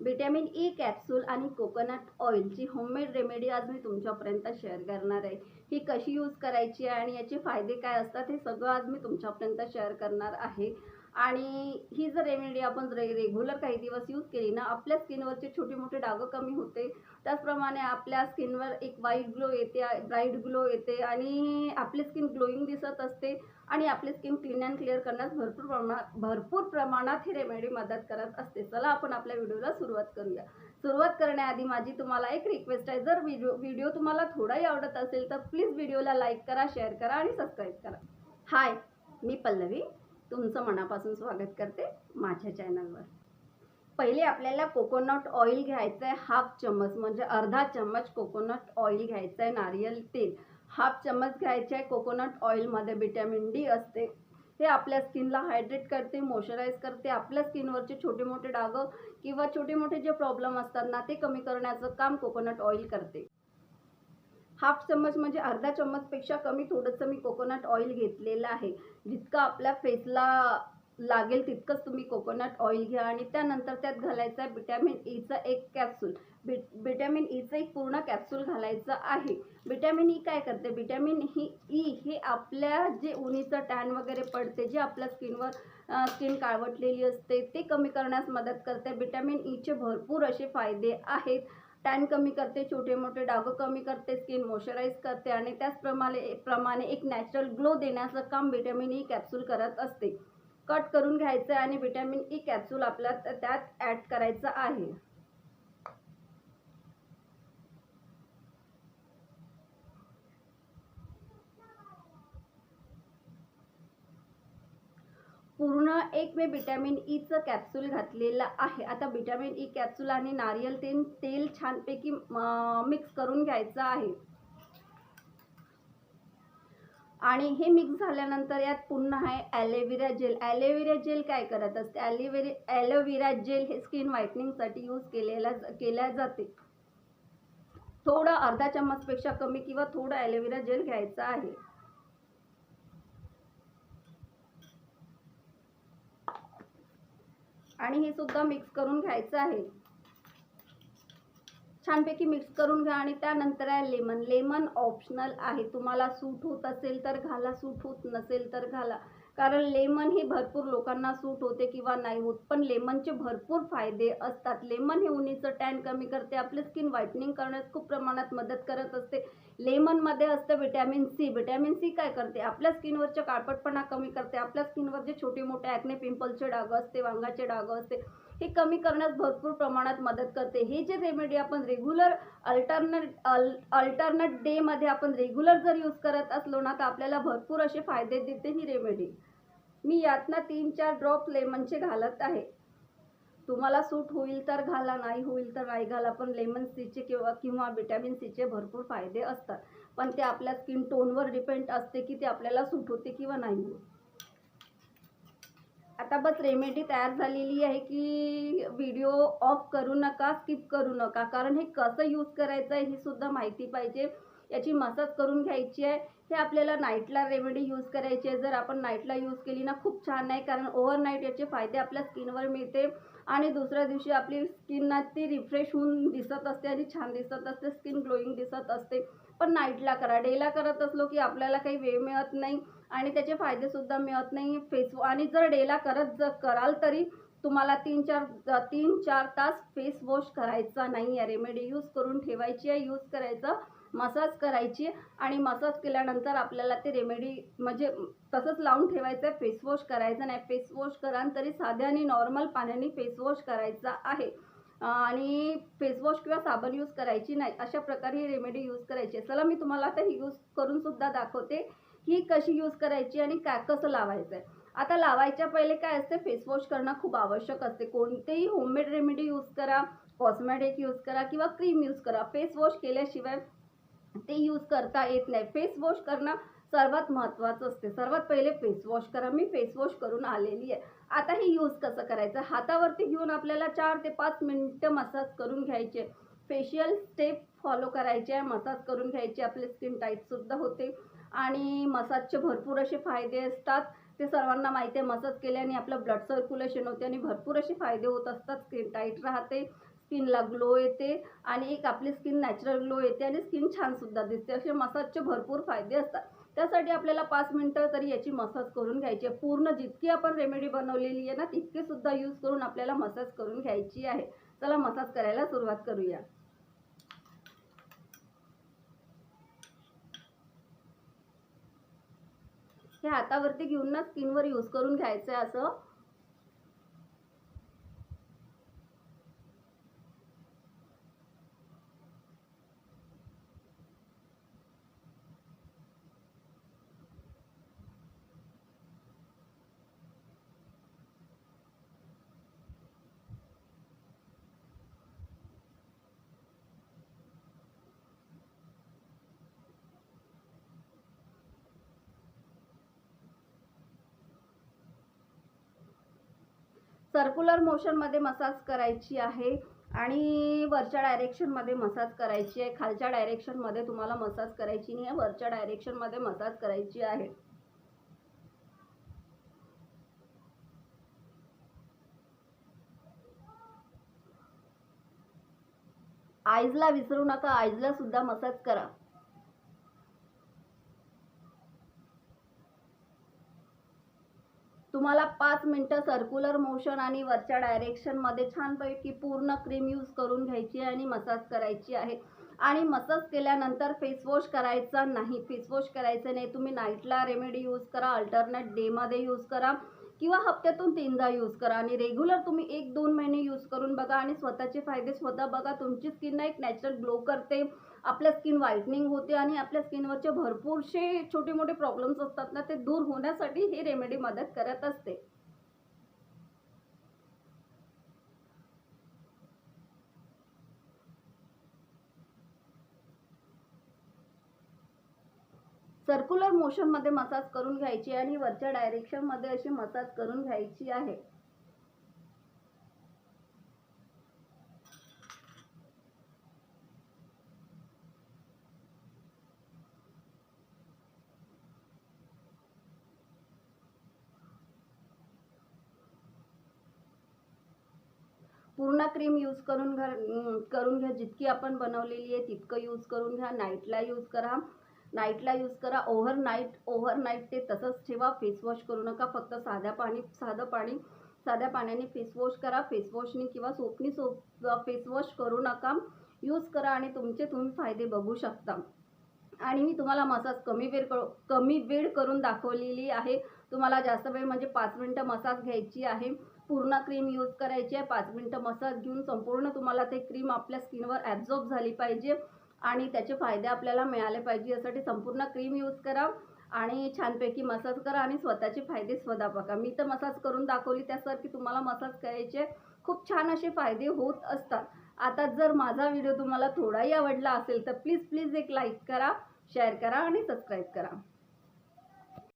Vitamin E capsule आणि coconut ऑइलची homemade remedy आज मी तुमच्यापर्यंत शेअर करणार आहे. ही कशी यूज करायची आहे आणि याचे फायदे काय असतात हे सगळं आज मी तुमच्यापर्यंत शेअर करणार आहे. आणि ही जर रेमेडी आपण रे रेग्युलर काही दिवस यूज केली ना आपल्या स्किनवरचे छोटे मोठे डाग कमी होते. त्याचप्रमाणे आपल्या स्किनवर एक व्हाईट ग्लो येते ब्राईट ग्लो येते आणि आपली स्किन ग्लोईंग दिसत असते आणि आपली स्किन क्लीन अँड क्लिअर करण्यास भरपूर प्रमाणात भरपूर प्रमाणात ही रेमेडी मदत करत असते. चला आपण आपल्या व्हिडिओला सुरुवात करूया. सुरुवात करण्याआधी माझी तुम्हाला एक रिक्वेस्ट आहे. जर व्हिडिओ व्हिडिओ तुम्हाला थोडाही आवडत असेल तर प्लीज व्हिडिओला लाईक करा शेअर करा आणि सबस्क्राईब करा. हाय मी पल्लवी. तुमचं मनापासून स्वागत करते माझ्या चॅनलवर. पहिले आपल्याला कोकोनट ऑइल घ्यायचं आहे हाफ चम्मच म्हणजे अर्धा चम्मच कोकोनट ऑइल घ्यायचं आहे नारियल तेल. हाफ चम्मच घ्यायचे आहे कोकोनट ऑइलमध्ये विटॅमिन डी असते. हे आपल्या स्किनला हायड्रेट करते मॉइश्चराईज करते. आपल्या स्किनवरचे छोटे मोठे डाग किंवा छोटे मोठे जे प्रॉब्लेम असतात ना ते कमी करण्याचं काम कोकोनट ऑइल करते. हाफ चम्मच म्हणजे अर्धा चम्मचपेक्षा कमी थोडंसं मी कोकोनट ऑइल घेतलेलं आहे. जितकं आपल्या फेसला लागेल तितकंच तुम्ही कोकोनट ऑइल घ्या आणि त्यानंतर त्यात घालायचं आहे विटॅमिन ईचं e एक कॅप्सूल वि विटॅमिन ईचं एक पूर्ण कॅप्सूल घालायचं आहे. विटॅमिन ई e काय करते? विटॅमिन ही ई हे आपल्या जे उन्हीचं टॅन वगैरे पडते जे आपल्या स्किनवर स्किन काळवटलेली असते ते कमी करण्यास मदत करते. विटॅमिन ईचे भरपूर असे फायदे आहेत. टॅन कमी करते छोटे मोठे डाग कमी करते स्किन मॉइश्चराईज करते आणि त्याचप्रमाणे प्रमाणे एक नॅचरल ग्लो देण्याचं काम विटॅमिन ई कॅप्सूल करत असते. कट करून घ्यायचं आहे आणि व्हिटॅमिन ई कॅप्सूल आपल्या त्यात ॲड करायचं आहे पूर्ण एक मी विटॅमिन ईचं कॅप्सूल घातलेलं आहे. आता विटॅमिन ई कॅप्सूल आणि नारियल तेल तेल छानपैकी मिक्स करून घ्यायचं आहे. आणि हे मिक्स झाल्यानंतर यात पुन्हा आहे ॲलोवेरा जेल ॲलोवेरा जेल काय करत असते? Aloe vera aloe vera gel हे स्किन व्हाईटनिंगसाठी यूज केलेला केल्या जाते. थोडं अर्धा चम्मचपेक्षा कमी किंवा थोडं ॲलोवेरा जेल घ्यायचं आहे. आणि हे सुद्धा मिक्स करून घ्यायचं आहे. छानपैकी मिक्स करून घ्या आणि त्यानंतर आहे लेमन लेमन ऑप्शनल आहे. तुम्हाला सूट होत असेल तर घाला सूट होत नसेल तर घाला. कारण लेमन हे भरपूर लोकांना सूट होते किंवा नाही होत पण लेमनचे भरपूर फायदे असतात. लेमन हे उन्हीचं टॅन कमी करते. आपले स्किन व्हाईटनिंग करण्यास खूप प्रमाणात मदत करत असते. लेमनमध्ये असतं विटॅमिन सी. विटॅमिन सी काय करते? आपल्या स्किनवरच्या काळपटपणा कमी करते. आपल्या स्किनवर जे छोटे मोठे ॲक्ने पिंपलचे डाग असते वांगाचे डाग असते हे कमी करण्यास भरपूर प्रमाणात मदत करते. हे जे रेमेडी आपण रेग्युलर अल्टरनेट अल अल्टरनेट डेमध्ये आपण रेग्युलर जर यूज करत असलो ना तर आपल्याला भरपूर असे फायदे देते ही रेमेडी मी यातना तीन चार ड्रॉप लेमनचे घालत आहे. तुम्हाला सूट होईल तर घाला नाही होईल तर नाही घाला पण लेमन सीचे किंवा किंवा विटॅमिन सीचे भरपूर फायदे असतात. पण ते आपल्या स्किन टोनवर डिपेंड असते की ते आपल्याला सूट होते किंवा नाही आता बस रेमेडी तयार झालेली आहे की व्हिडिओ ऑफ करू नका स्किप करू नका. कारण हे कसं यूज करायचं आहे ही सुद्धा माहिती पाहिजे. याची मसाज करून घ्यायची आहे. हे आपल्याला नाईटला रेमेडी यूज करायची. आहे जर आपण नाईटला यूज केली ना खूप छान आहे कारण ओव्हरनाईट याचे फायदे आपल्या स्किनवर मिळते. आणि दुसऱ्या दिवशी आपली स्किन ना ती रिफ्रेश होऊन दिसत असते आणि छान दिसत असते. स्किन ग्लोईंग दिसत असते. पण नाईटला करा. डेला करत असलो की आपल्याला काही वेळ मिळत नाही आणि त्याचे फायदेसुद्धा मिळत नाही. फेस आणि जर डेला करत जर कराल तरी तुम्हाला तीन चार तीन चार तास फेस वॉश करायचा नाही. आहे रेमेडी यूज करून ठेवायची आहे. यूज करायचं मसाज करायची आणि मसाज केल्यानंतर आपल्याला ते रेमेडी म्हणजे तसंच लावून ठेवायचं आहे फेसवॉश करायचं नाही. फेसवॉश करा तरी साध्या आणि नॉर्मल पाण्याने फेसवॉश करायचा आहे. आणि फेसवॉश किंवा साबण यूज करायची नाही. अशा प्रकारे ही रेमेडी यूज करायची आहे. चला मी तुम्हाला आता ही यूज करूनसुद्धा दाखवते ही कशी यूज करायची आणि काय कसं लावायचं आहे आता लावायच्या पहिले काय असते? फेसवॉश करणं खूप आवश्यक असते. कोणतेही होममेड रेमेडी यूज करा कॉस्मॅटिक यूज करा किंवा क्रीम यूज करा. फेसवॉश केल्याशिवाय ते यूज करता येत नाही. फेस वॉश करणं सर्वात महत्त्वाचं असते. सर्वात पहिले फेस वॉश करा. मी फेस वॉश करून आलेली आहे. आता हे यूज कसं करायचं? हातावरती घेऊन आपल्याला चार ते पाच मिनटं मसाज करून घ्यायचे. फेशियल स्टेप फॉलो करायचे. आहे मसाज करून घ्यायचे. आपले स्किन टाईटसुद्धा होते. आणि मसाजचे भरपूर असे फायदे असतात. ते सर्वांना माहिती आहे. मसाज केल्याने आपलं ब्लड सर्क्युलेशन होते आणि भरपूर असे फायदे होत असतात. स्किन टाईट राहते. स्किनला ग्लो येते आणि एक आपली स्किन नॅचरल ग्लो येते आणि स्किन छानसुद्धा दिसते. असे मसाजचे भरपूर फायदे असतात. त्यासाठी आपल्याला पाच मिनटं तरी याची मसाज करून घ्यायची आहे. पूर्ण जितकी आपण रेमेडी बनवलेली आहे ना तितकी सुद्धा यूज करून आपल्याला मसाज करून घ्यायची आहे. चला मसाज करायला सुरुवात करूया. हे हातावरती घेऊन ना स्किनवर यूज करून घ्यायचं आहे असं. सर्क्युलर मोशनमध्ये मसाज करायची आहे आणि वरच्या डायरेक्शनमध्ये मसाज करायची आहे. खालच्या डायरेक्शनमध्ये तुम्हाला मसाज करायची नाही आहे. वरच्या डायरेक्शनमध्ये मसाज करायची आहे. आईजला विसरू नका. आईजला सुद्धा मसाज करा. तुम्हाला पाच मिनटं सर्क्युलर मोशन आणि वरच्या डायरेक्शनमध्ये छानपैकी पूर्ण क्रीम यूज करून घ्यायची आहे आणि मसाज करायची आहे. आणि मसाज केल्यानंतर फेसवॉश करायचा नाही. फेसवॉश करायचं नाही. तुम्ही नाईटला रेमेडी यूज करा अल्टरनेट डेमध्ये यूज करा किंवा हप्त्यातून तीनदा यूज करा. आणि रेग्युलर तुम्ही एक दोन महिने यूज करून बघा आणि स्वतःचे फायदे स्वतः बघा. तुमची स्किन ना एक नॅचरल ग्लो करते. आपल्या स्किन व्हाईटनिंग होते आणि आपल्या स्किनवरचे भरपूरसे छोटे मोठे प्रॉब्लेम्स असतात ना ते दूर होण्यासाठी ही रेमेडी मदत करत असते. सर्क्युलर मोशनमध्ये मसाज करून घ्यायची आणि वरच्या डायरेक्शनमध्ये अशी मसाज करून घ्यायची आहे. पूर्ण क्रीम यूज करून घ्या करून घ्या. जितकी आपण बनवलेली आहे तितकं यूज करून घ्या. नाईटला यूज करा. नाईटला यूज करा. ओव्हर नाईट ओव्हर नाईट ते तसंच ठेवा. फेसवॉश करू नका. फक्त साध्या पाणी साधं पाणी साध्या पाण्याने फेसवॉश करा. फेसवॉशने किंवा सोपनी सोप फेसवॉश करू नका. यूज करा आणि तुमचे तुम्ही फायदे बघू शकता. आणि मी तुम्हाला मसाज कमी वेळ करू कमी वेळ करून दाखवलेली आहे. तुम्हाला जास्त वेळ म्हणजे पाच मिनटं मसाज घ्यायची आहे. पूर्ण क्रीम यूज करायची आहे. पाच मिनटं मसाज घेऊन संपूर्ण तुम्हाला ते क्रीम आपल्या स्किनवर ॲब्झॉर्ब झाली पाहिजे आणि त्याचे फायदे आपल्याला मिळाले पाहिजे. यासाठी संपूर्ण क्रीम यूज करा आणि छानपैकी मसाज करा आणि स्वतःचे फायदे स्वतः बघा. मी तर मसाज करून दाखवली त्यासारखी तुम्हाला मसाज करायचे खूप छान असे फायदे होत असतात. आता जर माझा व्हिडिओ तुम्हाला थोडाही आवडला असेल तर प्लीज प्लीज एक लाईक करा शेअर करा आणि सबस्क्राईब करा.